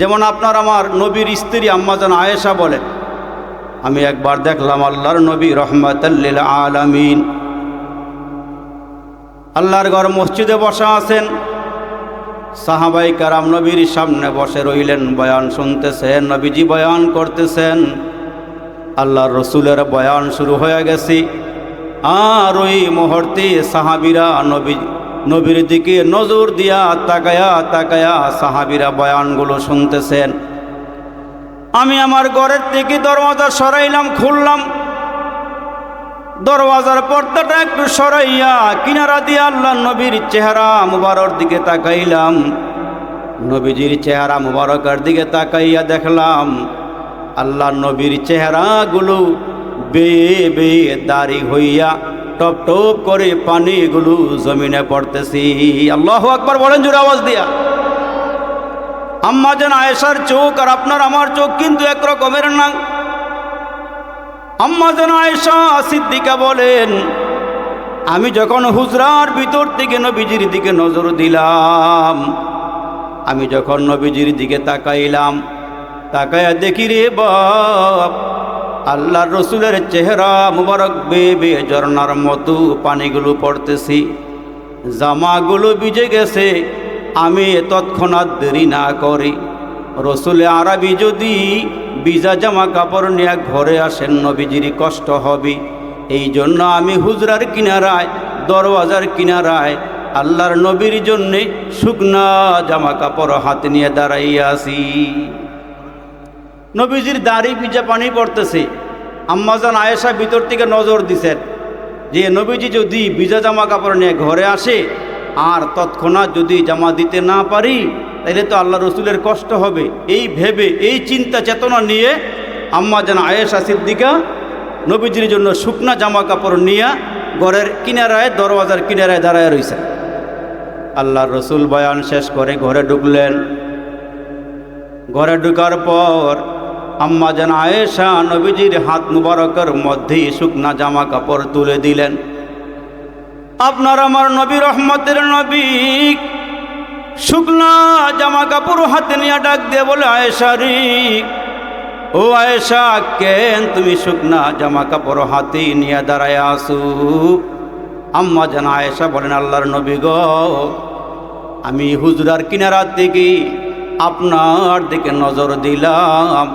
যেমন আপনার আমার নবীর স্ত্রী আম্মাজান আয়েশা বলেন আমি একবার দেখলাম আল্লাহর নবী রহমাতাল্লিল আলামিন। আল্লাহর ঘর মসজিদে বসা আছেন। সাহাবাই কারাম নবীর সামনে বসে রইলেন, বয়ান শুনতেছেন, নবীজি বয়ান করতেছেন। আল্লাহর রসুলের বয়ান শুরু হয়ে গেছি। আর ওই মুহূর্তে সাহাবিরা নবী নবীর দিকে নজর দিয়া তাকায়া তাকায়া সাহাবিরা বয়ানগুলো শুনতেছেন। আমি আমার ঘরের থেকে দরওয়াজা সরাইলাম, খুললাম। দরওয়াজার পর্দাটা একটু সরাইয়া কিনারা দিয়ে আল্লাহ নবীর চেহারা মুবারর দিকে তাকাইলাম। নবীজির চেহারা মুবারকের দিকে তাকাইয়া দেখলাম, আল্লাহ নবীর চেহারাগুলো বেয়ে বেয়ে দাড়ি হইয়া টপ টপ করে পানিগুলো জমিনে পড়তেছি। আল্লাহ আকবার বলেন, জোরে আওয়াজ দিয়া। আম্মা যেন আয়েশার চোখ আর আপনার আমার চোখ কিন্তু একরকমের না। আম্মা যেন আয়েশা সিদ্দিকা বলেন, আমি যখন হুজরার ভিতর থেকে নবীজির দিকে নজর দিলাম, আমি যখন নবীজির দিকে তাকাইলাম, তাকায়া দেখি রে বাপ আল্লাহর রসুলের চেহারা মুবারক বেবে ঝর্নার মতো পানিগুলো পড়তেছি। জামাগুলো ভিজে গেছে। আমি তৎক্ষণাৎ দেরি না করি। রসুলে আরবি যদি বিজা জামা কাপড় নিয়ে ঘরে আসেন, নবীজির কষ্ট হবে। এই জন্য আমি হুজরার কিনারায়, দরওয়াজার কিনারায় আল্লাহর নবীর জন্যে শুকনা জামা কাপড় হাতে নিয়ে দাঁড়াইয়া আছি। নবীজির দাড়ি ভিজা পানি পড়তেছে। আম্মাজান আয়েশা ভিতর থেকে নজর দিছেন যে, নবীজি যদি ভিজা জামা কাপড় নিয়ে ঘরে আসে আর তৎক্ষণাৎ যদি জামা দিতে না পারি তাহলে তো আল্লাহ রসুলের কষ্ট হবে। এই ভেবে, এই চিন্তা চেতনা নিয়ে আম্মা যেন আয়েশা সিদ্দিকা নবীজির জন্য শুকনা জামা কাপড় নিয়ে ঘরের কিনারায়, দরওয়াজার কিনারায় দাঁড়ায় রয়েছে আল্লাহ রসুল বয়ান শেষ করে ঘরে ঢুকলেন। ঘরে ঢুকার পর আম্মা যেন আয়েশা নবীজির হাত মুবারকের মধ্যেই শুকনা জামা কাপড় তুলে দিলেন। আপনার আমার নবী রহমতের নবী শুকনা জামা কাপড় হাতে নিয়ে ডাক দিয়ে বলে, আয়েশা রে, ও আয়েশা, কেন তুমি শুকনা জামা কাপড় হাতে নিয়ে দাঁড়ায় আসু আম্মা যেন আয়েশা বলেন, আল্লাহর নবী গ, আমি হুজরার কিনারার দিকে আপনার দিকে নজর দিলাম।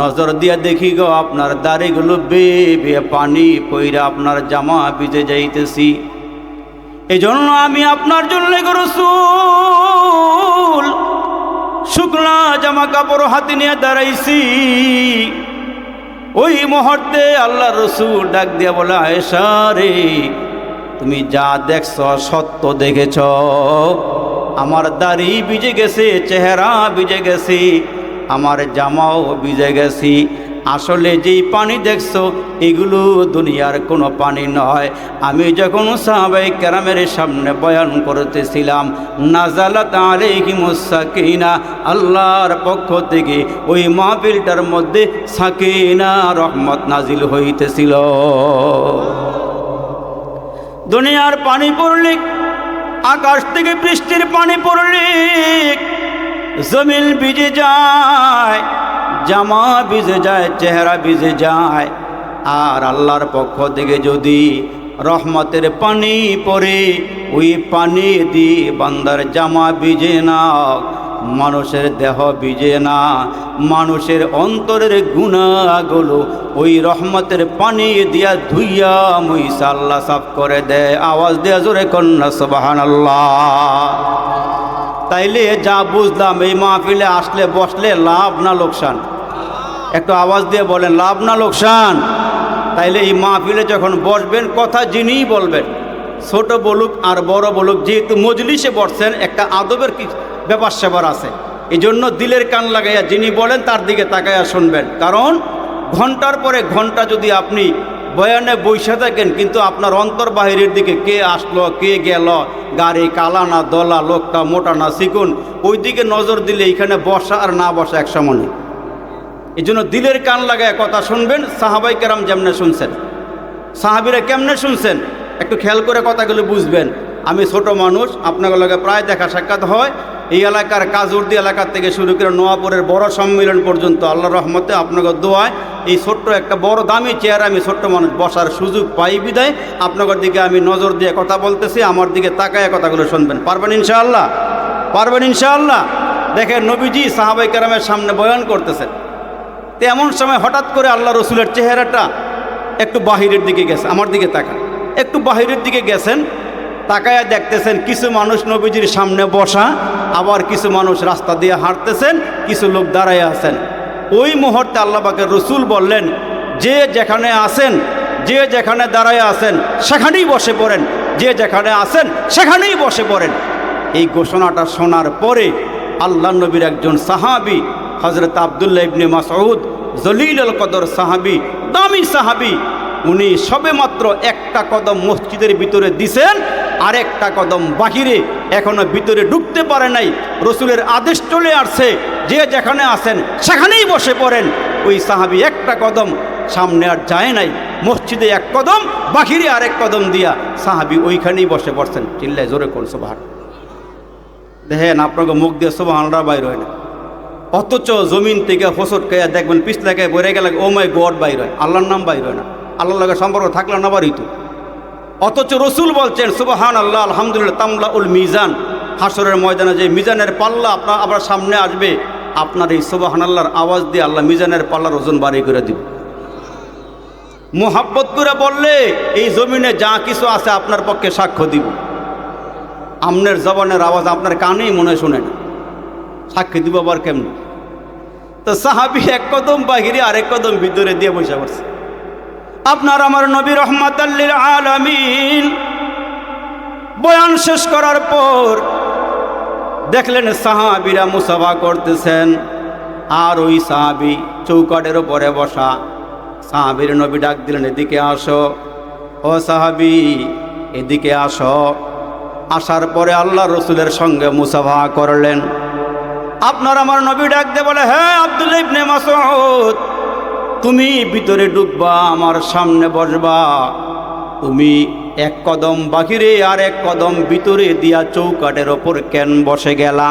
নজর দিয়া দেখি গো আপনার দাড়িগুলো বে বে পানি পইরা আপনার জামা ভিজে যাইতেছি। এই জন্য আমি আপনার জন্য রসুল, শুকনা জামা কাপড় হাতে নিয়ে দাঁড়াইছি। ওই মুহূর্তে আল্লাহ রসুল ডাক দিয়া বলে, আয়েশা রে, তুমি যা দেখছ, সত্য দেখেছ। আমার দাড়ি ভিজে গেছে, চেহারা ভিজে গেছে। আমার জামাও ভিজে গেছি। আসলে যেই পানি দেখছ, এগুলো দুনিয়ার কোনো পানি নয়। আমি যখন সাহাবাই কেরামের সামনে বয়ান করতেছিলাম, নাজালাত আলাইহিমুসাকিনা আল্লাহর পক্ষ থেকে ওই মাহফিলটার মধ্যে সাকিনা রহমত নাজিল হইতেছিল। দুনিয়ার পানি পড়লে, আকাশ থেকে বৃষ্টির পানি পড়লে জমিন ভিজে যায়, জামা ভিজে যায়, চেহারা ভিজে যায়। আর আল্লাহর পক্ষ থেকে যদি রহমতের পানি পড়ে, ওই পানি দিয়ে বান্দার জামা ভিজে না, মানুষের দেহ ভিজে না, মানুষের অন্তরের গুণাগুলো ওই রহমতের পানি দিয়া ধুইয়া মুইসা আল্লাহ সাফ করে দেয়। আওয়াজ দেয়া জোরে কন্যা সবাহান আল্লাহ তাইলে যা বুঝলাম, এই মাহফিলে আসলে, বসলে লাভ না লোকসান? একটু আওয়াজ দিয়ে বলেন, লাভ না লোকসান? তাইলে এই মাহফিলে যখন বসবেন, কথা যিনিই বলবেন, ছোট বলুক আর বড় বলুক, যেহেতু মজলিসে বসছেন, একটা আদবের ব্যাপার সেবার আছে। এই জন্য দিলের কান লাগাইয়া যিনি বলেন, তার দিকে তাকাইয়া শুনবেন। কারণ ঘণ্টার পরে ঘণ্টা যদি আপনি বয়ানে বৈশা থাকেন, কিন্তু আপনার অন্তর বাহিরের দিকে কে আসলো, কে গেল? গাড়ি কালা না দলা, লোকটা মোটা না চিকুন ওই দিকে নজর দিলে এখানে বসা আর না বসা এক এই জন্য দিলের কান লাগায় কথা শুনবেন, সাহাবাই কেরাম যেমনে শুনছেন। সাহাবিরা কেমনে শুনছেন? একটু খেয়াল করে কথাগুলো বুঝবেন। আমি ছোট মানুষ আপনাদের লগে প্রায় দেখা সাক্ষাৎ হয়। এই এলাকার কাজুর্দি এলাকা থেকে শুরু করে নোয়াপুরের বড় সম্মেলন পর্যন্ত আল্লাহ রহমতে আপনাকে দোয়ায় এই ছোট্ট একটা বড় দামি চেয়ার আমি ছোট্ট মানুষ বসার সুযোগ পাই বিদায়। আপনাদের দিকে আমি নজর দিয়ে কথা বলতেছি, আমার দিকে তাকায় কথাগুলো শুনবেন। পারবেন ইনশাআল্লাহ? পারবেন ইনশাআল্লাহ? দেখেন নবীজি সাহাবাই কারামের সামনে বয়ান করতেছেন। তো এমন সময় হঠাৎ করে আল্লাহ রসুলের চেহারাটা একটু বাহিরের দিকে গেছে, আমার দিকে তাকা একটু বাহিরের দিকে গেছেন তাকায় দেখতেছেন কিছু মানুষ নবীজির সামনে বসা, আবার কিছু মানুষ রাস্তা দিয়ে হাঁটতেছেন, কিছু লোক দাঁড়ায় আছেন। ওই মুহূর্তে আল্লাহবাকে রসুল বললেন, যে যেখানে আসেন যে যেখানে দাঁড়ায় আছেন, সেখানেই বসে পড়েন। যে যেখানে আসেন সেখানেই বসে পড়েন। এই ঘোষণাটা শোনার পরে আল্লাহ নবীর একজন সাহাবি হজরত আবদুল্লাহ ইবনে মাসউদ জলিল কদর সাহাবি, দামি সাহাবি উনি সবেমাত্র একটা কদম মসজিদের ভিতরে দিছেন আর একটা কদম বাহিরে। এখনও ভিতরে ঢুকতে পারে নাই। রসুলের আদেশ চলে আসছে, যে যেখানে আসেন সেখানেই বসে পড়েন। ওই সাহাবি একটা কদম সামনে আর যায় নাই। মসজিদে এক কদম, বাহিরে আরেক কদম দিয়া সাহাবি ওইখানেই বসে পড়ছেন। চিল্লায় জোরে কোন সোভার দেখেন, আপনাকে মুখ দিয়ে সোভানরা বাইর হয় না। অথচ জমিন থেকে ফসট খেয়ে দেখবেন পিছলাকে বরে গেলে, ও মাই গড বাইর হয়। আল্লাহর নাম বাইর হয় না। আল্লাহর লাগে সম্পর্ক থাকলে না বাড়ি তো অথচ রসুল বলছেন সুবাহান আল্লাহ আলহামদুলিল্লাহ তামলা উল মিজান। হাসরের ময়দানে যে মিজানের পাল্লা আপনার আবার সামনে আসবে, আপনার এই সুবাহান আল্লাহর আওয়াজ দিয়ে আল্লাহ মিজানের পাল্লার ওজন বাড়ি করে দিব। মোহাব্বত করে বললে, এই জমিনে যা কিছু আছে আপনার পক্ষে সাক্ষ্য দিব। আমনের জবানের আওয়াজ আপনার কানেই মনে শোনে না। সাক্ষী দিব আবার কেমন? তো সাহাবি এক কদম বাহিরে আরেক কদম ভিতরে দিয়ে বসে পড়ছে। আপনার আমার নবী রহমাত আলামিন। বয়ান শেষ করার পর দেখলেন সাহাবিরা মুসাফা করতেছেন আর ওই সাহাবি চৌকাটের ওপরে বসা। সাহাবির নবী ডাক দিলেন, এদিকে আসো। ও সাহাবি, এদিকে আসো। আসার পরে আল্লাহ রসুলের সঙ্গে মুসাফা করলেন। আপনার আমার নবী ডাক দিয়ে বলে হ্যাঁ আব্দুল ইবনে মাসউদ তুমি ভিতরে ডুববা আমার সামনে বসবা। তুমি এক কদম বাহিরে আর এক কদম ভিতরে দিয়া চৌকাটের ওপর কেন বসে গেলা?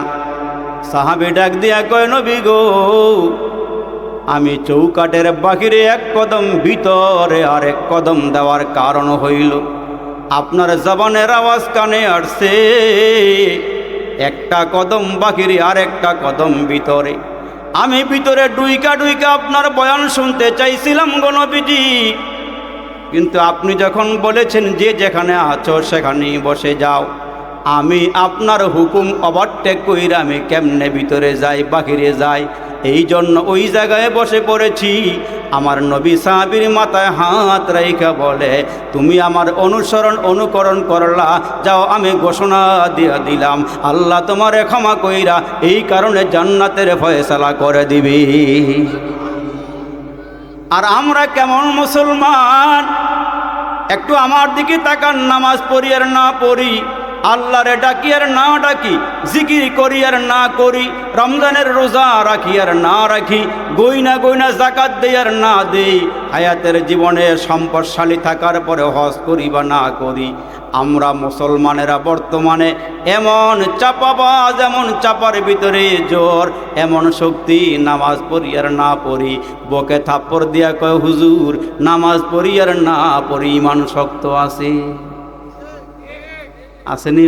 সাহাবি ডাক দিয়া কয়, নবী গো, আমি চৌকাটের বাহিরে এক কদম ভিতরে আর এক কদম দেওয়ার কারণ হইল, আপনার জবানের আওয়াজ কানে আসছে। একটা কদম বাহিরে আর একটা কদম ভিতরে। আমি ভিতরে ডুইকা ডুইকা আপনার বয়ান শুনতে চাইছিলাম গণবিজি কিন্তু আপনি যখন বলেছেন যে যেখানে আছো সেখানেই বসে যাও। আমি আপনার হুকুম ওভারটেক কইরা আমি কেমনে ভিতরে যাই, বাহিরে যাই? এই জন্য ওই জায়গায় বসে পড়েছি। আমার নবী সাহাবির মাথায় হাত রাইখা বলে, তুমি আমার অনুসরণ, অনুকরণ করলা। যাও, আমি ঘোষণা দিয়া দিলাম। আল্লাহ তোমারে ক্ষমা কইরা এই কারণে জান্নাতের ফয়সালা করে দিবি। আর আমরা কেমন মুসলমান? একটু আমার দিকে তাকান, নামাজ পড়ি আর না পড়ি। আল্লাহরে ডাকি আর না ডাকি, জিকির করি আর না করি, রমজানের রোজা রাখি আর না রাখি গইনা গইনা জাকাত দেই আর না দেই, হায়াতের জীবনে সম্পদশালী থাকার পরে হজ করি বা না করি। আমরা মুসলমানেরা বর্তমানে এমন চাপাবাজ, এমন চাপার ভিতরে জোর, এমন শক্তি নামাজ পড়ি আর না পড়ি। বকে থাপ্পড় দিয়া কয়, হুজুর, নামাজ পড়ি আর না পড়ি, ইমান শক্ত আছে। আসেনি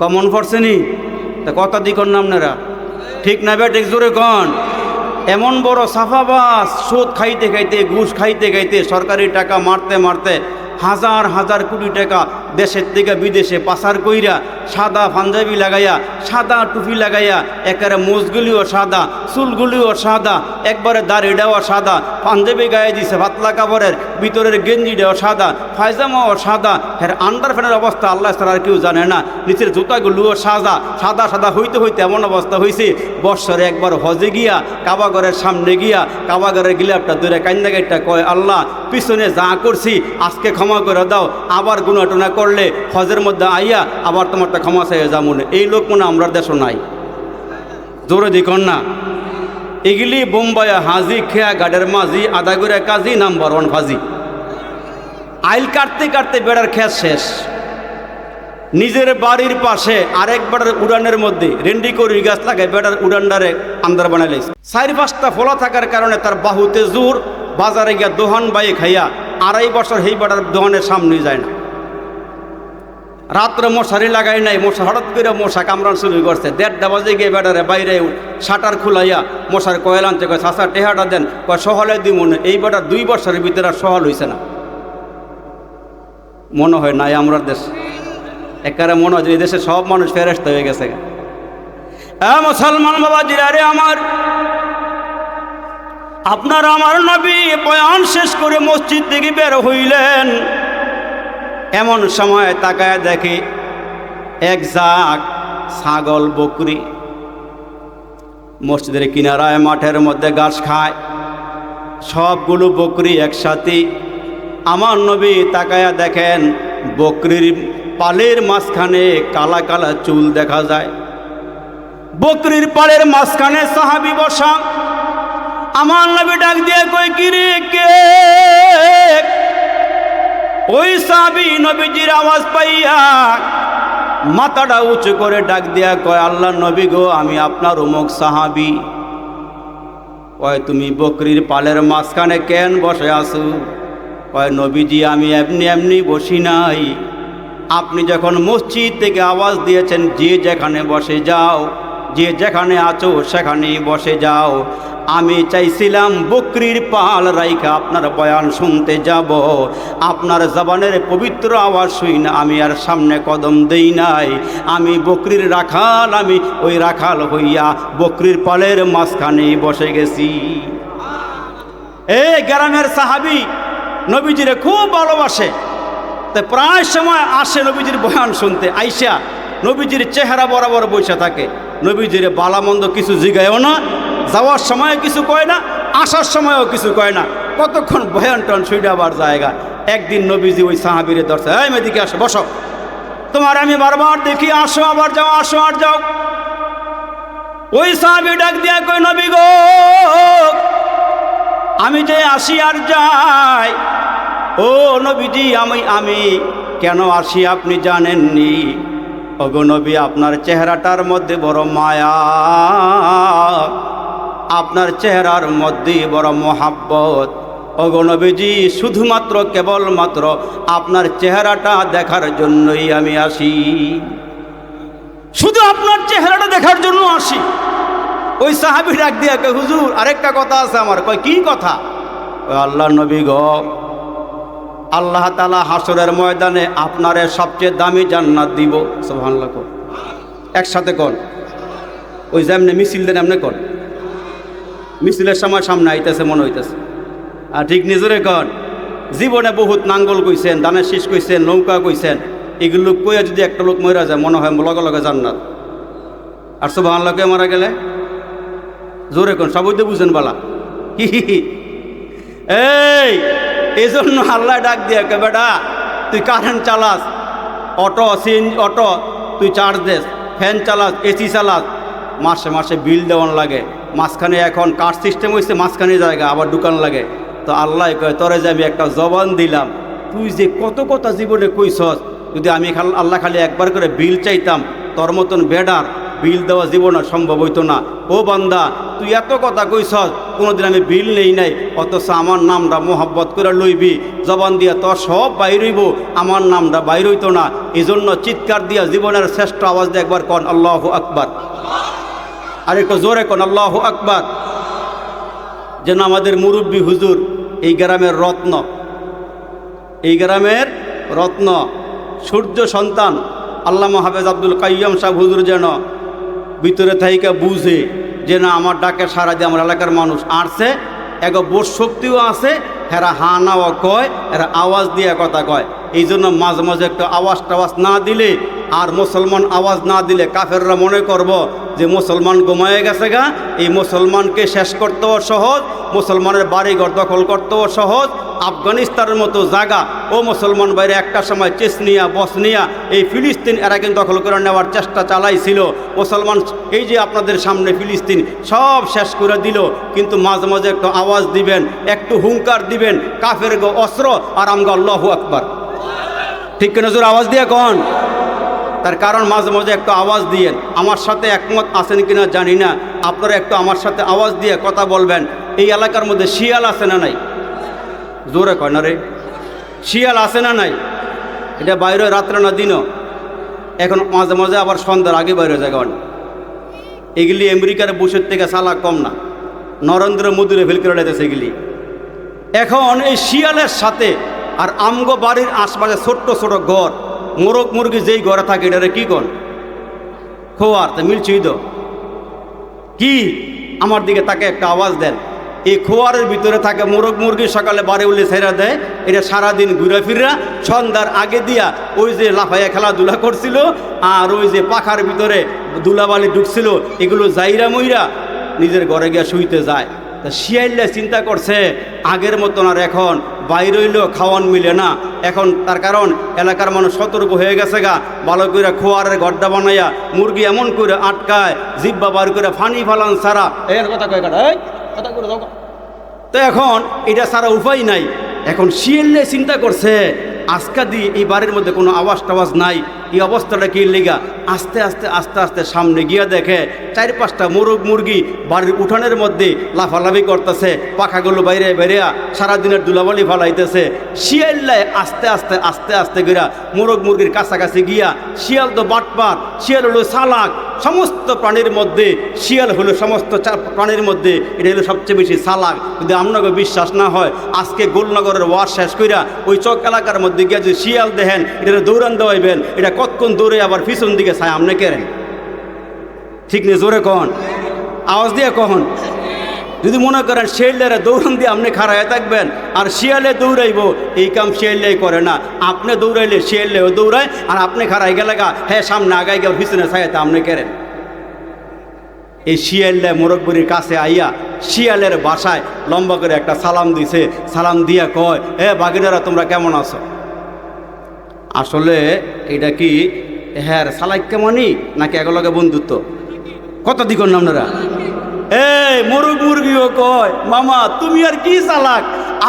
কমন পড়ছেনি? তা কত দিকর নাম নেরা ঠিক না বেঠিক জোরে কন। এমন বড় সাফাবাস সুদ খাইতে খাইতে, ঘুষ খাইতে খাইতে সরকারি টাকা মারতে মারতে হাজার হাজার কোটি টাকা দেশের থেকে বিদেশে পাচার কইরা সাদা পাঞ্জাবি লাগাইয়া, সাদা টুপি লাগাইয়া, একেবারে মোজগুলিও সাদা, চুলগুলিও সাদা, একবারে দাড়ি দাড়িটাও সাদা, পাঞ্জাবি গায়ে দিছে পাতলা কাপড়ের, ভিতরের গেঞ্জি গেঞ্জিটাও সাদা ফায়জামাও সাদা। হ্যাঁ আন্ডার ফ্যানের অবস্থা আল্লাহ আর কেউ জানে না। নিচের জুতাগুলোও সাদা সাদা সাদা হইতে হইতে এমন অবস্থা হয়েছে বৎসরে একবার হজে গিয়া কাবাগরের সামনে গিয়া কাবাগরের গিলাপটা দূরে কান্দা গাইটা কয়, আল্লাহ, পিছনে যা করছি, আজকে ক্ষমা করে দাও, আবার গুণাটনা করলে হজের মধ্যে আইয়া আবার তোমার তোমারটা ক্ষমা চাইয়া যাব এই লোক মনে আমরা দেশও নাই। জোরে দিকন না এগুলি বোম্বাই হাজি, খেয়া গাডের মাঝি, আদা করে কাজী, নাম্বার ওয়ান ফাজি। আইল কাটতে কাটতে বেড়ার খেয়া শেষ। নিজের বাড়ির পাশে আরেক বেটার উড়ানের মধ্যে রেন্ডি করি গাছ লাগায় বেটার উড়ানডারে আন্দার বানাইলে চারি পাঁচটা ফলা থাকার কারণে তার বাহুতে জোর, বাজারে গিয়া দোহান বাইয়ে খাইয়া আড়াই বছর সেই বেটার দোহানের সামনে যায় না। রাত্রে মশারি লাগাই নাই মশা হঠাৎ করে মশা কামড়ান শুরু করছে। দেড়টা বাজে গিয়ে বেটারে বাইরে শাটার খুলাইয়া মশার কয়েল আনতে কয় চাষা টেহাটা দেন। কয়, সহলে দুই মনে এই বেটার দুই বছরের ভিতরে আর সহল হইছে না। মনে হয় নাই আমরা দেশ। একারে মনে হয় এই দেশে সব মানুষ ফেরেস্ত হয়ে গেছে মুসলমান বাবা জিরারে আমার, আপনার আমার নবী বয়ান শেষ করে মসজিদ থেকে বের হইলেন। এমন সময় তাকায় দেখে এক জাক ছাগল বকরি। মসজিদের কিনারায় মাঠের মধ্যে ঘাস খায়। সবগুলো বকরি একসাথে। আমার নবী তাকায়া দেখেন বকরির পালের মাঝখানে কালা কালা চুল দেখা যায়। বকরির পালের মাঝখানে সাহাবি বসা। আমার নবী ডাক দিয়ে কই কিরে কে? ওই সাহাবি নবীজির আওয়াজ পাইয়া মাথাটা উঁচু করে ডাক দিয়া কয়, আল্লাহ নবী গো, আমি আপনার উমুক সাহাবি। কয়, তুমি বকরির পালের মাঝখানে কেন বসে আসু কয়, নবীজি, আমি এমনি এমনি বসি নাই। আপনি যখন মসজিদ থেকে আওয়াজ দিয়েছেন, যে যেখানে বসে যাও যে যেখানে আছো সেখানে বসে যাও। আমি চাইছিলাম বকরির পাল রাইখা আপনার বয়ান শুনতে যাব। আপনার জবানের পবিত্র আওয়াজ শুই না আমি আর সামনে কদম দেই নাই। আমি বকরির রাখাল, আমি ওই রাখাল হইয়া বকরির পালের মাঝখানে বসে গেছি। এ গ্রামের সাহাবি নবীজিরে খুব ভালোবাসে। তো প্রায় সময় আসে নবীজির বয়ান শুনতে, আইসা নবীজির চেহারা বরাবর বসে থাকে। নবীজির বালামন্দ কিছু জিগায়ও না, যাওয়ার সময় কিছু কয় না, আসার সময়ও কিছু কয় না। কতক্ষণ বয়ান টন আবার জায়গা। একদিন নবীজি ওই সাহাবিরে দর্শে এই মেদিকে আসো, বসো। তোমার আমি বারবার দেখি, আসো আবার যাও, আসো আর যাও। ওই সাহাবি ডাক দিয়া কই নবী গো, আমি যে আসি আর যাই, ও নবীজি, আমি আমি কেন আসি আপনি জানেননি? ওগো নবী আপনার চেহারাটার মধ্যে বড় মায়া। আপনার চেহারার মধ্যে বড় মহাব্বত। ওগো নবীজি শুধুমাত্র কেবলমাত্র আপনার চেহারাটা দেখার জন্যই আমি আসি। শুধু আপনার চেহারাটা দেখার জন্য আসি। ওই সাহাবি ডাক দিয়া হুজুর, আরেকটা কথা আছে আমার। কয়, কি কথা? আল্লাহ নবী গ আল্লাহ তালা হাসরের ময়দানে আপনারে সবচেয়ে দামি জান্নাত দিব। সুবহানাল্লাহ কর। একসাথে কর। ওই যেমনি মিছিল দেন, এমনি কর। মিছিলের সময় সামনে আইতেছে, মনে হইতেছে। আর ঠিক নিজরে কর। জীবনে বহুত নাঙ্গল কইছেন, দানের শীষ কইছেন, নৌকা কইছেন। এগুলো কইয়া যদি একটা লোক মরা যায়, মনে হয় লগে লগে জান্নাত। আর সব আল্লাহকে মারা গেলে? জোরে কোন সবই তো বুঝেন বলা। হি হি। এই! এই জন্য আল্লাহ ডাক দিয়ে কে, বেটা, তুই কারেন্ট চালাস অটো সিন অটো তুই চার্জ দেস ফ্যান চালাস এসি চালাস। মাসে মাসে বিল দেওয়ান লাগে। মাঝখানে এখন কার সিস্টেম হয়েছে মাঝখানে জায়গা, আবার দোকান লাগে। তো আল্লাহ কয়, তোরে যে আমি একটা জবান দিলাম, তুই যে কত কথা জীবনে কইছস, যদি আমি আল্লাহ খালি একবার করে বিল চাইতাম, তোর মতন বেডার বিল দেওয়া জীবনে সম্ভব হইতো না। ও বান্দা, তুই এত কথা কইছস, কোনোদিন আমি বিল নেই নাই, অথচ আমার নামটা মোহাব্বত করে লইবি। জবান দিয়া তোর সব বাইর হইব, আমার নামটা বাইর হইতো না। এই জন্য চিৎকার দিয়া জীবনের শ্রেষ্ঠ আওয়াজ দিয়ে একবার কন, আল্লাহ আকবার। আর একটু জোরে কন, আল্লাহ আকবার। যেন আমাদের মুরব্বী হুজুর, এই গ্রামের রত্ন, এই গ্রামের রত্ন, সূর্য সন্তান আল্লাহ হাফেজ আব্দুল কাইয়াম সাহ হুজুর যেন ভিতরে থাইকা বুঝে যে না, আমার ডাকে সারা দিয়ে আমার এলাকার মানুষ আসছে এক বোধ শক্তিও আছে, হেরা হা নাও কয় এরা আওয়াজ দিয়ে কথা কয়। এই জন্য মাঝে মাঝে একটা আওয়াজ টাওয়াজ না দিলে আর মুসলমান আওয়াজ না দিলে কাফেররা মনে করব যে মুসলমান ঘুমায় গেছে গা, এই মুসলমানকে শেষ করতেও সহজ, মুসলমানের বাড়িঘর দখল করতেও সহজ, আফগানিস্তানের মতো জায়গা। ও মুসলমান বাইরে একটা সময় চেসনিয়া, বসনিয়া, এই ফিলিস্তিন এরা কিন্তু দখল করে নেওয়ার চেষ্টা চালাইছিল। মুসলমান এই যে আপনাদের সামনে ফিলিস্তিন, সব শেষ করে দিল, কিন্তু মাঝে মাঝে একটু আওয়াজ দিবেন, একটু হুঙ্কার দিবেন, কাফের গো অস্ত্র আর আমগা আল্লাহু আকবার। ঠিক কেন জোর আওয়াজ দিয়ে কন? তার কারণ মাঝে মাঝে একটু আওয়াজ দিয়েন আমার সাথে একমত আছেন কিনা জানি না। আপনারা একটু আমার সাথে আওয়াজ দিয়ে কথা বলবেন। এই এলাকার মধ্যে শিয়াল আছে না নাই? জোরে কয় না রে। শিয়াল আছে না নাই? এটা বাইরে রাত্রে না দিনও? এখন মাঝে মাঝে আবার সন্ধ্যার আগে বাইরে যাগান এগুলি আমেরিকার বসের থেকে সালা কম না। নরেন্দ্র মোদীরে ফেল করে লেগেছে এগুলি। এখন এই শিয়ালের সাথে আর আমগো বাড়ির আশপাশে ছোট্ট ছোট ঘর মোরগ মুরগি যেই ঘরে থাকে, এটারে কি কন? খোয়ার, তা মিলছেই তো কি? আমার দিকে তাকে একটা আওয়াজ দেন। এই খোয়ারের ভিতরে থাকে মোরগ মুরগি, সকালে বাড়ি উল্লে ছেড়া দেয়, এটা সারাদিন ঘুরে ফিরা, সন্ধ্যার আগে দিয়া ওই যে লাফাইয়া খেলাধুলা করছিল, আর ওই যে পাখার ভিতরে দুলাবালি ঢুকছিল, এগুলো জাইরা মইরা নিজের ঘরে গিয়া শুইতে যায়। তা শিয়াইলে চিন্তা করছে, আগের মতন আর এখন বাইরে হইলেও খাওয়ান মিলে না। এখন তার কারণ এলাকার মানুষ সতর্ক হয়ে গেছে গা। ভালো করে খোয়ারের গড্ডা বানাইয়া মুরগি এমন করে আটকায় জিব্বা বার করে ফানি ফালান সারা এর কথা কয়ে কাটা কথা করে দাও তো এখন এটা সারা উপায় নাই। এখন শিয়ালে চিন্তা করছে আজকা দিয়ে এই বাড়ির মধ্যে কোনো আওয়াজ টাওয়াজ নাই। এই অবস্থাটা কি লেগা? আস্তে আস্তে আস্তে আস্তে সামনে গিয়া দেখে চার পাঁচটা মুরগ মুরগি বাড়ির উঠানের মধ্যে লাফালাফি করতেছে, পাখাগুলো বাইরে বেরিয়া সারাদিনের দুলাবালি ফালাইতেছে। শিয়াল্লায় আস্তে আস্তে আস্তে আস্তে গিয়া মোরগ মুরগির কাছাকাছি গিয়া শিয়াল তো বাটপার, শিয়াল হলো সালাক সমস্ত প্রাণীর মধ্যে, শিয়াল হলো সমস্ত প্রাণীর মধ্যে, এটা হলো সবচেয়ে বেশি সালাক যদি আপনাকে বিশ্বাস না হয়, আজকে গোলনগরের ওয়ার শেষ কইরা ওই চক এলাকার মধ্যে গিয়ে যদি শিয়াল দেখেন এটা দৌড়ান দেওয়াইবেন, এটা কতক্ষণ দৌড়ে আবার পিছন দিকে ছায় আপনি কেরেন ঠিক নেই জোরে কখন আওয়াজ দিয়ে কখন যদি মনে করেন শিয়ালের দৌড়ান দিয়ে আপনি খাড়ায় থাকবেন, আর শিয়ালে দৌড়াইব, এই কাম শিয়ালেই করে না। আপনি দৌড়াইলে শিয়ালেও দৌড়ায়, আর আপনি খাড়াই গেলে গা হ্যাঁ সামনে আগাই গেল পিছনে ছায়াতে আপনি কেরেন এই শিয়ালটা মোরকবুরির কাছে আইয়া শিয়ালের বাসায় লম্বা করে একটা সালাম দিছে। সালাম দিয়া কয়, এ বাগিনারা, তোমরা কেমন আছো? আসলে এটা কি হ্যাঁ সালাক কেমনই নাকি একলগে বন্ধুত্ব? কত দিকন আপনারা? এই মুরগ মুরগিও কয়, মামা, তুমি আর কি চালাক?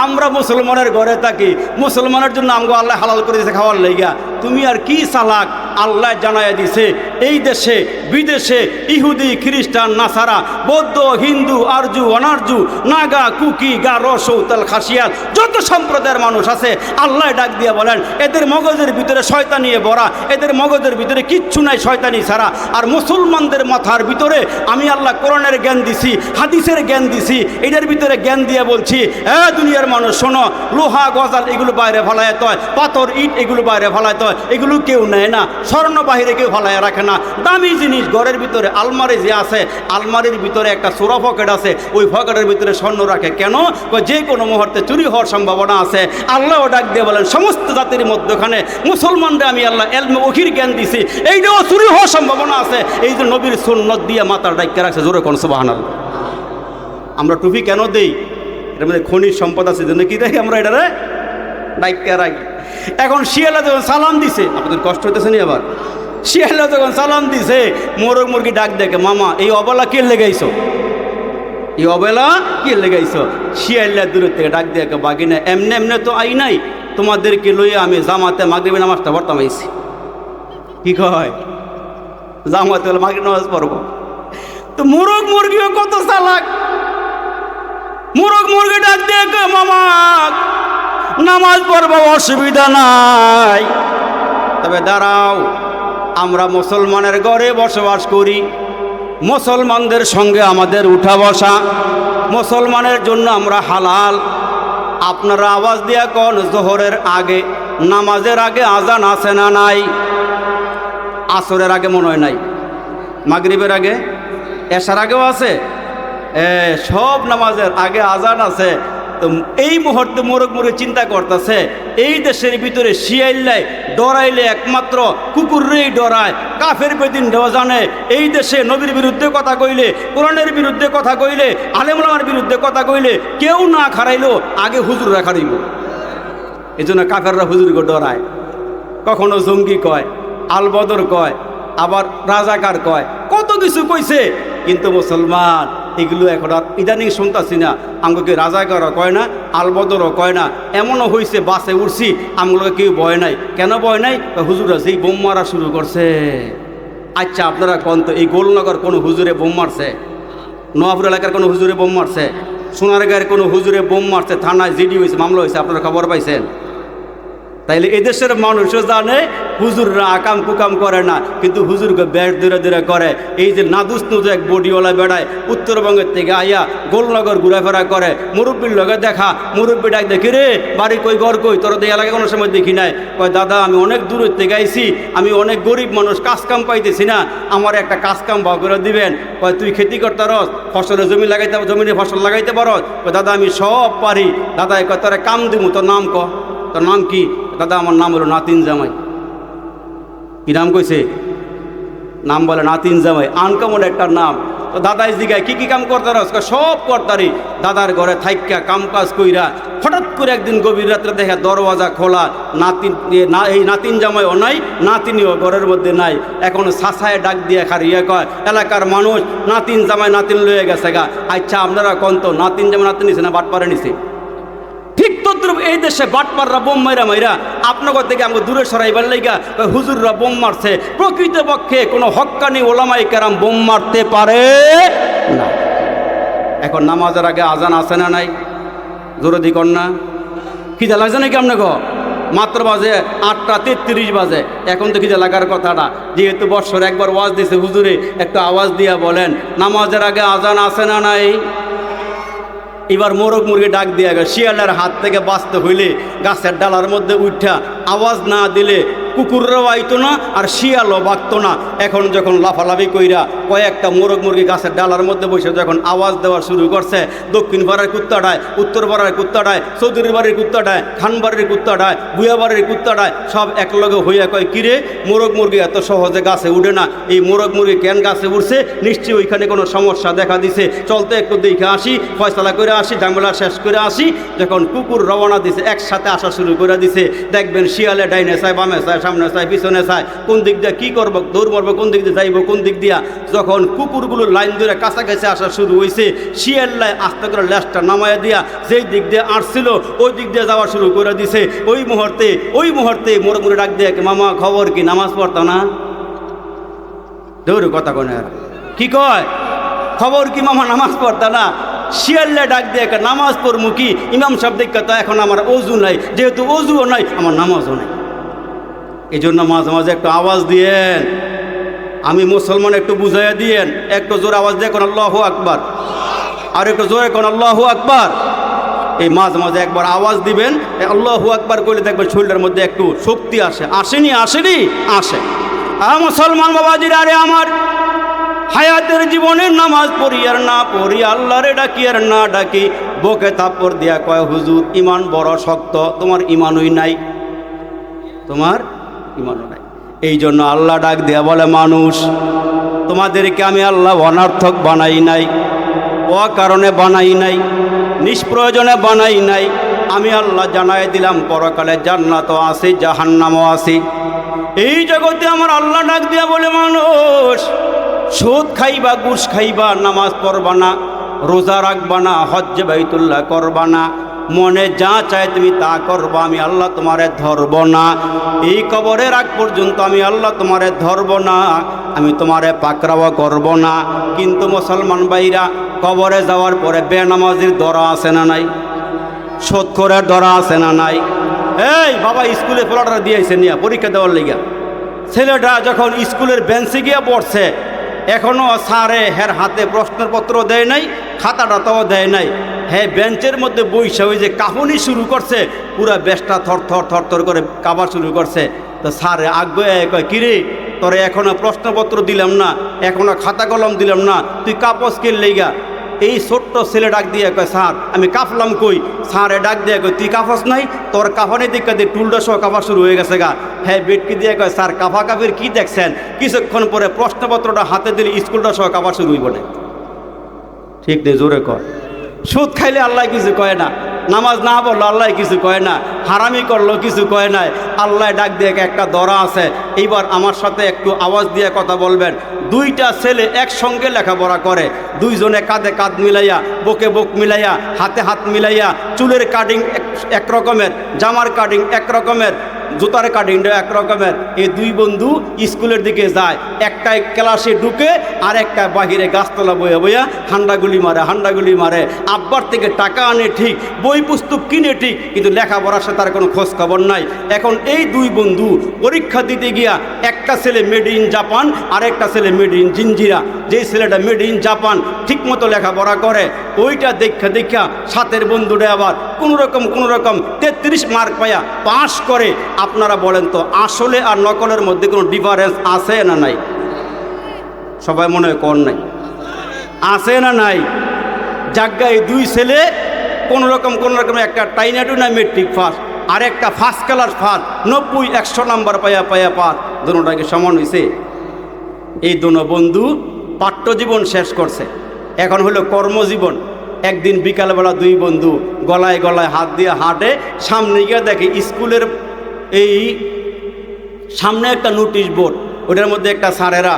আমরা মুসলমানের ঘরে থাকি, মুসলমানের জন্য আমগো আল্লাহ হালাল করে দিয়েছে খাওয়ার লেগা তুমি আর কি চালাক? আল্লাহ জানাইয়া দিছে, এই দেশে, বিদেশে ইহুদি, খ্রিস্টান, নাসারা, বৌদ্ধ, হিন্দু, আরজু, অনারজু, নাগা, কুকি, গা রসৌতাল খাসিয়াল যত সম্প্রদায়ের মানুষ আছে, আল্লাহ ডাক দিয়ে বলেন, এদের মগজের ভিতরে শয়তানিয়ে ভরা এদের মগজের ভিতরে কিচ্ছু নাই শয়তানি ছাড়া। আর মুসলমানদের মাথার ভিতরে আমি আল্লাহ কোরআনের জ্ঞান দিছি, হাদিসের জ্ঞান দিছি এটার ভিতরে জ্ঞান দিয়ে বলছি হ্যাঁ দুনিয়ার মানুষ, শোনো, লোহা, গজাল এগুলো বাইরে ফলায় তয়, পাথর, ইট এগুলো বাইরে ফলায় তয় এগুলো কেউ নেয় না স্বর্ণ বাহিরে কেউ ফলায় রাখে না। দামি জিনিস ঘরের ভিতরে আলমারি যে আছে, আলমারির ভিতরে একটা সোরা পকেট আছে, ওই পকেটের ভিতরে স্বর্ণ রাখে। কেন? যে কোনো মুহূর্তে চুরি হওয়ার সম্ভাবনা আছে। আল্লাহ ডাক দিয়ে বলেন, সমস্ত জাতির মধ্যখানে মুসলমানরা আমি আল্লাহ এলমে অখির জ্ঞান দিছি। এইটাও চুরি হওয়ার সম্ভাবনা আছে। এই যে নবীর সুন্নত দিয়ে মাতার ডাক্তার রাখছে, জোরে কোন সুবাহান আমরা টুপি কেন দেই? এর মধ্যে খনিজ সম্পদ আছে, জন্য কি দেখি আমরা এটারে রাখি এখন শিয়ালা যখন সালাম দিছে আপনাদের কষ্ট হইতেছে নি আবার? শিয়ালা যখন সালাম দিছে মোরগ মুরগি ডাক দেখে মামা এই অবলা কে লেগাইছো? এই অবেলা কে লেগাইছো? শিয়াল্লা দূরের থেকে ডাক দিয়ে বাকি না এমনি এমনি তো আই নাই। তোমাদেরকে লইয়ে আমি জামাতে মাগরিবে নামাজটা পড়তাম আইছি। কি কয়? জামাতে হলে মাগরিব নামাজ পড়ব? তো মুরগ মুরগিও কত চালাক। মুরগ মুরগি ডাক কয়, মামা নামাজ পড়ব, অসুবিধা নাই। তবে দাঁড়াও, আমরা মুসলমানের ঘরে বসবাস করি। মুসলমানদের সঙ্গে আমাদের উঠা বসা। মুসলমানের জন্য আমরা হালাল। আপনারা আওয়াজ দিয়া কন, জোহরের আগে, নামাজের আগে আজান আছে না নাই? আসরের আগে মনে হয় নাই। মাগরিবের আগে? এসার আগেও আছে? সব নামাজের আগে আজান আছে। তো এই মুহূর্তে মোরগ মোরগ চিন্তা করতেছে, এই দেশের ভিতরে শিয়াইল্লায় ডরাইলে একমাত্র, কুকুররেই ডরায়, কাফের বেদিন জানে, এই দেশে নবীর বিরুদ্ধে কথা কইলে, কোরআনের বিরুদ্ধে কথা কইলে, আলেমুলামার বিরুদ্ধে কথা কইলে, কেউ না খারাইলো আগে হুজুররা খারাইব এই জন্য কাফেররা হুজুরকে ডরায়। কখনো জঙ্গি কয়, আলবদর কয়, আবার রাজাকার কয়, কত কিছু কইছে, কিন্তু মুসলমান এগুলো এখন আর ইদানিং শুনতাছি না। আমাকে রাজাকারও কয় না, আলবদরও কয় না। এমনও হয়েছে বাসে উঠছি, আমগুলোকে কেউ ভয় নাই। কেন ভয় নাই? হুজুরা সেই বোম মারা শুরু করছে। আচ্ছা আপনারা কোন তো, এই গোলনগর কোনো হুজুরে বোম মারছে? নোয়াপুর এলাকার কোনো হুজুরে বোম মারছে? সোনারগাঁয়ের কোনো হুজুরে বোম মারছে? থানায় জিডি হয়েছে মামলা হয়েছে আপনারা খবর পাইছেন? তাইলে এদেশের মানুষও জানে, হুজুররা আকাম কুকাম করে না, কিন্তু হুজুরকে ব্যাট দূরে দূরে করে। এই যে নাদুস নুজু এক বডিওয়ালা বেড়ায়, উত্তরবঙ্গের থেকে আইয়া গোলনগর ঘুরাফেরা করে, মুরব্বীর লগে দেখা, মুরব্বী ডাক দেখি, রে, বাড়ি কই, ঘর কই? তোর দিয়ে এলাকায় কোনো সময় দেখি নাই? কয়, দাদা, আমি অনেক দূরের থেকে আইছি, আমি অনেক গরিব মানুষ কাজকাম পাইতেছি না, আমার একটা কাজ কাম ভাগ করে দিবেন। কয়, তুই খেতি করতে রস, ফসলের জমি লাগাইতে, জমিনে ফসল লাগাইতে পারস? কয়, দাদা, আমি সব পারি। দাদা কয়, তোরা কাম দিব তোর নাম ক? তোর নাম কি? দাদা, আমার নাম হলো নাতিন জামাই। কি নাম কইছে? নাম বলে নাতিন জামাই। আনকমন একটা নাম। তো দাদাই জিগায় কি কি কাম করতে রস কয়, সব করতারি দাদার ঘরে থাইকা কাম কাজ কইরা হঠাৎ করে একদিন গভীর রাত্রে দেখে দরওয়াজা খোলা। নাতিন না, এই নাতিন জামাইও নাই, নাতিনিও ঘরের মধ্যে নাই। এখন সাসায় ডাক দিয়ে খার ইয়ে কয়, এলাকার মানুষ, নাতিন জামাই, নাতিন লয়ে গেছে গা। আচ্ছা আপনারা কোন তো, নাতিন জামাই, নাতিন নিছে না বাট পারে নিছে? তদ্রুপ এই দেশে বাটপাররা বোম মাইরা মাইরা আপনাদের থেকে আমাকে দূরে সরাইবার ওই হুজুররা বোম মারছে। প্রকৃতপক্ষে কোনো হক্কানি ওলামাই কেরাম বোম মারতে পারে না। এখন নামাজের আগে আজান আসে না নাই? জোরে দি কন্যা খিদে লাগছে নাকি আপনাকে মাত্র বাজে আটটা তেত্রিশ বাজে। এখন তো খিদে লাগার কথাটা। যেহেতু বৎসর একবার ওয়াজ দিছে, হুজুরে একটা আওয়াজ দিয়া বলেন, নামাজের আগে আজান আসে না নাই? এবার মোরগ মুরগি ডাক দিয়ে গেল, শিয়ালের হাত থেকে বাঁচতে হইলে গাছের ডালার মধ্যে উঠা আওয়াজ না দিলে কুকুররাও আইতো না আর শিয়ালও বাঁকতো না। এখন যখন লাফালাফি কইরা কয়েকটা মোরগ মুরগি গাছের ডালার মধ্যে বসে যখন আওয়াজ দেওয়া শুরু করছে, দক্ষিণ পাড়ার কুত্তাটায়, উত্তর পাড়ার কুত্তাটায়, চৌধুরী বাড়ির কুত্তাটায় খানবাড়ির কুত্তাটায় বুয়া বাড়ির কুত্তাটায়, সব একলগে হইয়া কয়, কিরে, মোরগ মুরগি এত সহজে গাছে উঠে না। এই মোরগ মুরগি কেন গাছে উঠছে? নিশ্চয়ই ওইখানে কোনো সমস্যা দেখা দিছে। চলতে একটু দেখে আসি, ফয়সলা করে আসি ঝামেলা শেষ করে আসি। যখন কুকুর রওনা দিছে, একসাথে আসা শুরু করে দিছে। দেখবেন শিয়ালে ডাইনে চায় বামে চায় সামনে চায় পিছনে চায় কোন দিক দিয়ে কী করব, দৌড় মারবো, কোন দিক দিয়ে যাইব, কোন দিক দিয়া। যখন কুকুরগুলো লাইন ধরে কাছাকাছি আসা শুরু হয়েছে শিয়াল্লায় আস্তে করে ল্যাসটা নামায় দিয়া যেই দিক দিয়ে আসছিল ওই দিক দিয়ে যাওয়া শুরু করে দিছে। ওই মুহূর্তে ওই মুহূর্তে মোড় মুড়ে ডাক দিয়ে মামা, খবর কি? নামাজ পড়তো না? দৌড় কথা কোনে কি কয়? খবর কি, মামা, নামাজ পড়তা না? শিয়াল্লা ডাক দিয়ে নামাজ পড়মু কি? ইমাম সাহেব দেখে এখন আমার অজু নাই, যেহেতু অজুও নাই, আমার নামাজও নাই। এই জন্য মাঝে মাঝে একটু আওয়াজ দিয়েন। আমি মুসলমান একটু বুঝাইয়া দিয়েন। একটু জোর আওয়াজ দিয়ে কোন আল্লাহ আকবার। আর একটু জোরে কোন আল্লাহ আকবার। এই মাঝে মাঝে একবার আওয়াজ দিবেন আল্লাহু আকবার করলে দেখবেন শরীরের মধ্যে একটু শক্তি আসে। আসেনি আসেনি, আসে। আ মুসলমান বাবাজির, আরে আমার হায়াতের জীবনে নামাজ পড়ি আর না পড়ি, আল্লাহরে ডাকি আর না ডাকি, বকে তাপর দিয়া কয়, হুজুর ইমান বড় শক্ত, তোমার ইমানই নাই। তোমার ইমানও নাই? এই জন্য আল্লাহ ডাক দেয়া বলে, মানুষ, তোমাদেরকে আমি আল্লাহ অনার্থক বানাই নাই, অকারণে বানাই নাই, নিষ্প্রয়োজনে বানাই নাই। আমি আল্লাহ জানাই দিলাম, পরকালে জান্নাতও আছে জাহান্নামও আছে এই জগতে আমার আল্লাহ ডাক দিয়া বলে, মানুষ, সুদ খাইবা গুস খাইবা, নামাজ পড়বা না, রোজা রাখবা না, হজ্জে বাইতুল্লাহ করবা না মনে যা চায় তুমি তা করবা, আমি আল্লাহ তোমারে ধরব না। এই কবরে রাখ পর্যন্ত আমি আল্লাহ তোমারে ধরব না, আমি তোমারে পাকরাও করব না। কিন্তু মুসলমান ভাইরা, কবরে যাওয়ার পরে বেনামাজির দরা আছে না নাই? সৎকরের দরা আছে না নাই? এই বাবা, স্কুলে পোলাটা দিয়েছে নিয়া, পরীক্ষা দেওয়ার লেগা। ছেলেটা যখন স্কুলের বেঞ্চে গিয়ে পড়ছে এখনও স্যারে হের হাতে প্রশ্নপত্র দেয় নাই খাতাটা তাও দেয় নাই। হ্যাঁ বেঞ্চের মধ্যে বইসা ওই যে কাহুনি শুরু করছে, পুরা বেশটা থর থর থর থর করে কাবার শুরু করছে। তো স্যার আগে কয়, কিরে, তোরে এখনও প্রশ্নপত্র দিলাম না, এখনও খাতা কলম দিলাম না, তুই কাপস কিনলেই লেগা? এই ছোট্ট ছেলে ডাক দিয়ে কয়, স্যার, আমি কাফলাম কই? স্যারে, ডাক দিয়ে কয়, তুই কাফাস নাই? তোর কাফানি দিকা দিয়ে টুলটা সহ কাফা শুরু হয়ে গেছে গা। হ্যাঁ বেটকি দিয়ে কয়, স্যার, কাফা কাফির কি দেখছেন? কিছুক্ষণ পরে প্রশ্নপত্রটা হাতে দিলে স্কুলটা সহ কাফা শুরু হইব না। ঠিক নেই জোরে কর। সুদ খাইলে আল্লাহ কিছু কয় না, নামাজ না পড়ল আল্লাহ কিছু কয় না, হারামি করল কিছু কয় নাই আল্লাহ ডাক দিয়ে একটা দরা আছে। এইবার আমার সাথে একটু আওয়াজ দিয়ে কথা বলবেন। দুইটা ছেলে একসঙ্গে লেখাপড়া করে, দুইজনে কাঁধে কাঁধ মিলাইয়া, বুকে বুক মিলাইয়া, হাতে হাত মিলাইয়া, চুলের কাটিং এক রকমের, জামার কাটিং এক রকমের জুতার কাটিংটা এক রকমের এই দুই বন্ধু স্কুলের দিকে যায়। একটাই ক্লাসে ঢুকে আর একটা বাহিরে গাছতলা বয়ে বইয়া হান্ডাগুলি মারে হান্ডাগুলি মারে। আব্বার থেকে টাকা আনে ঠিক, বই পুস্তক কিনে ঠিক, কিন্তু লেখাপড়ার সাথে তার কোনো খোঁজ খবর নাই। এখন এই দুই বন্ধু পরীক্ষা দিতে গিয়া একটা ছেলে মেড ইন জাপান আর একটা ছেলে মেড ইন জিঞ্জিরা যেই ছেলেটা মেড ইন জাপান ঠিক মতো লেখাপড়া করে, ওইটা দেখা দেখা সাতের বন্ধুটা আবার কোনোরকম কোনোরকম তেত্রিশ মার্ক পায়া, পাশ করে আপনারা বলেন তো, আসলে আর নকলের মধ্যে কোনো ডিফারেন্স আছে না নাই? সবাই মনে হয় কর নাই। আছে না নাই? জাগা এই দুই ছেলে, কোন রকম কোন রকম একটা টাইনাটু না মেট্রিক ফার্স্ট আর একটা ফার্স্ট ক্লাস ফার্স্ট নব্বই, একশো নাম্বার পাইয়া পাইয়া পার। দুটাকে সমান হয়েছে এই দুনো বন্ধু পাঠ্যজীবন শেষ করছে। এখন হলো কর্মজীবন। একদিন বিকালবেলা দুই বন্ধু গলায় গলায় হাত দিয়ে হাঁটে, সামনে গিয়ে দেখে স্কুলের এই সামনে একটা নোটিশ বোর্ড ওটার মধ্যে একটা স্যারেরা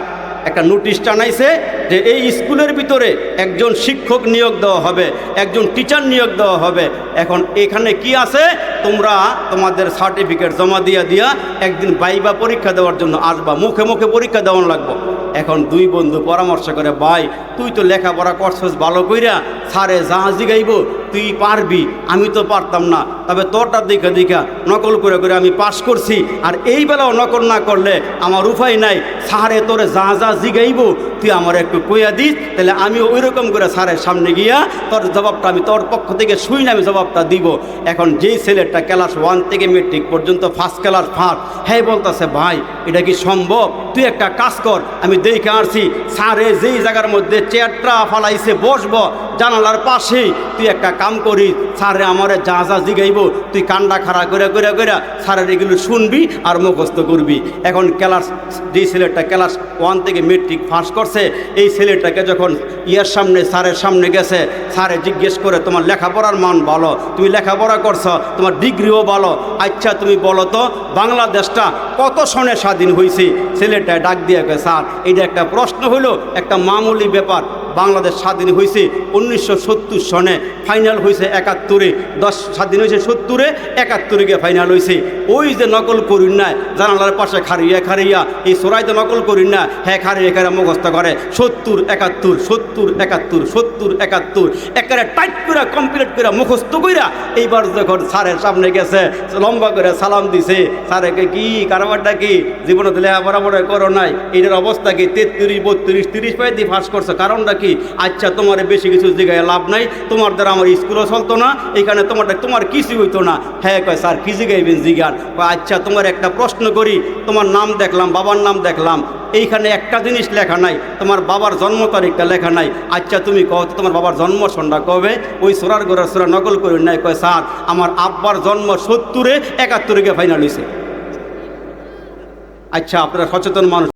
একটা নোটিশ টানাইছে যে এই স্কুলের ভিতরে একজন শিক্ষক নিয়োগ দেওয়া হবে, একজন টিচার নিয়োগ দেওয়া হবে। এখন এখানে কি আছে? তোমরা তোমাদের সার্টিফিকেট জমা দিয়া দিয়া একদিন বাইবা পরীক্ষা দেওয়ার জন্য আসবা, মুখে মুখে পরীক্ষা দেওয়ান লাগবো। এখন দুই বন্ধু পরামর্শ করে, ভাই, তুই তো লেখাপড়া করছস ভালো কইরা সারে জাহাজি গাইব তুই পারবি, আমি তো পারতাম না। তবে তোরটা দেখা দেখা নকল করে করে আমি পাশ করছি। আর এই বেলাও নকল না করলে আমার উপায় নাই। সারে তোরে যা যা জিগাইব, তুই আমার একটু কইয়া দিস, তাহলে আমি ওই রকম করে স্যারের সামনে গিয়া তোর জবাবটা আমি তোর পক্ষ থেকে শুই না আমি জবাবটা দিব। এখন যেই ছেলেটা ক্লাস ওয়ান থেকে মেট্রিক পর্যন্ত ফার্স্ট ক্লাস ফার্স্ট হ্যাঁ বলতেছে, ভাই, এটা কি সম্ভব? তুই একটা কাজ কর, আমি দেখে আসছি স্যারে যেই জায়গার মধ্যে চেয়ারটা ফালাইছে, বসবো জানালার পাশেই। তুই একটা কাম করি স্যারে আমারে যা যা জিগাইব, তুই কান্ডা খাড়া করে করে করে স্যারের এগুলো শুনবি আর মুখস্থ করবি। এখন ক্লাস, যেই ছেলেটা ক্লাস ওয়ান থেকে মেট্রিক পাস করছে। এই ছেলেটাকে যখন ইয়ার সামনে, স্যারের সামনে গেছে, স্যারে জিজ্ঞেস করে, তোমার লেখাপড়ার মান ভালো? তুমি লেখাপড়া করছ? তোমার ডিগ্রিও ভালো? আচ্ছা তুমি বলো তো, বাংলাদেশটা কত সনে স্বাধীন হয়েছে ছেলেটা ডাক দিয়ে স্যার এটা একটা প্রশ্ন হলো একটা মামুলি ব্যাপার। বাংলাদেশ স্বাধীন হয়েছে উনিশশো সত্তর সনে ফাইনাল হয়েছে একাত্তরে। দশ স্বাধীন হয়েছে সত্তরে, একাত্তরে গিয়ে ফাইনাল হয়েছে। ওই যে নকল করিন না জানালার পাশে খারিয়া খারিয়া এই সরাইতে নকল করিন না হ্যাঁ খারিয়ে খারে মুখস্থ করে। সত্তর, একাত্তর সত্তর একাত্তর সত্তর, একাত্তর। একেবারে টাইট করে কমপ্লিট করে মুখস্থ কইরা, এইবার যখন স্যারের সামনে গেছে, লম্বা করে সালাম দিছে, স্যারেকে কি কারবারটা কি? জীবনে দিলে বরাবর করো নাই। এটার অবস্থা কি? তেত্রিশ, বত্রিশ, তিরিশ পাই দিয়ে ফাঁস করছ, কারণটা কি আচ্ছা তোমার বেশি কিছু জিগায় লাভ নাই তোমার দ্বারা আমার স্কুলও চলতো না এখানে তোমারটা তোমার কিছু হইতো না। হ্যাঁ কয় স্যার কি জিগাইবেন জিগান? কয়, আচ্ছা তোমার একটা প্রশ্ন করি তোমার নাম দেখলাম বাবার নাম দেখলাম এইখানে একটা জিনিস লেখা নাই তোমার বাবার জন্ম তারিখটা লেখা নাই আচ্ছা তুমি কও তোমার বাবার জন্ম সন্ধ্যা কবে? ওই সোরার গোড়ার সোরা নকল করি নাই কয় স্যার আমার আব্বার জন্ম সত্তরে একাত্তরে ফাইনাল হয়েছে আচ্ছা আপনারা সচেতন মানুষ।